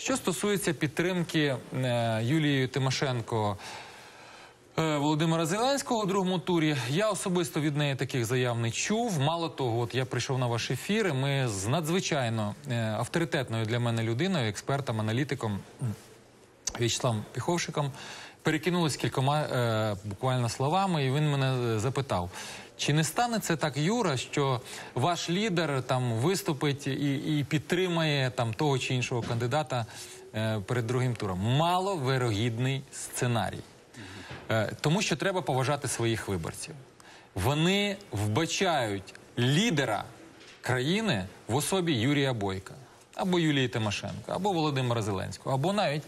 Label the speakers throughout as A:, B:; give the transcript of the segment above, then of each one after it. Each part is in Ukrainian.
A: Що стосується підтримки Юлією Тимошенко е, Володимира Зеленського у другому турі, я особисто від неї таких заяв не чув. Мало того, от я прийшов на ваш ефір, ми з надзвичайно е, авторитетною для мене людиною, експертом, аналітиком В'ячеславом Піховшиком перекинулись кількома е, буквально словами, і він мене е, запитав. Чи не стане це так, Юра, що ваш лідер там виступить і, і підтримає там того чи іншого кандидата е, перед другим туром? Маловирогідний сценарій. Е, тому що треба поважати своїх виборців. Вони вбачають лідера країни в особі Юрія Бойка, або Юлії Тимошенко, або Володимира Зеленського, або навіть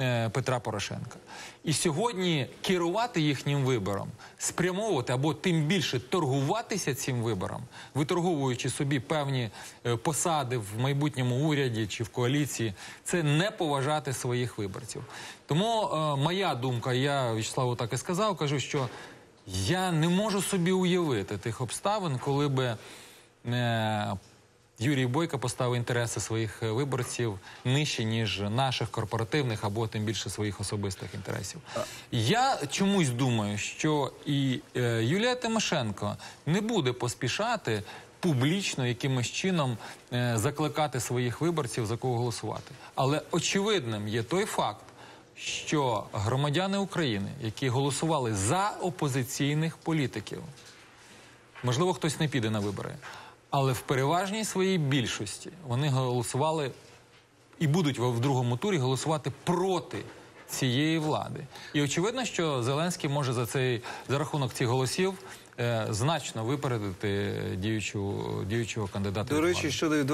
A: е, Петра Порошенка. І сьогодні керувати їхнім вибором, спрямовувати або тим більше торгуватися цим вибором, виторговуючи собі певні е, посади в майбутньому уряді чи в коаліції, це не поважати своїх виборців. Тому е, моя думка, я Вячеславу так і сказав, кажу, що я не можу собі уявити тих обставин, коли би е, Юрій Бойко поставив інтереси своїх е, виборців нижче, ніж наших корпоративних або тим більше своїх особистих інтересів. Я чомусь думаю, що і е, Юлія Тимошенко не буде поспішати публічно якимось чином е, закликати своїх виборців за кого голосувати. Але очевидним є той факт, що громадяни України, які голосували за опозиційних політиків, можливо, хтось не піде на вибори, але в переважній своїй більшості вони голосували і будуть в другому турі голосувати проти цієї влади. І очевидно, що Зеленський може за цей за рахунок цих голосів е, значно випередити діючу, діючого кандидата.
B: До речі, щодо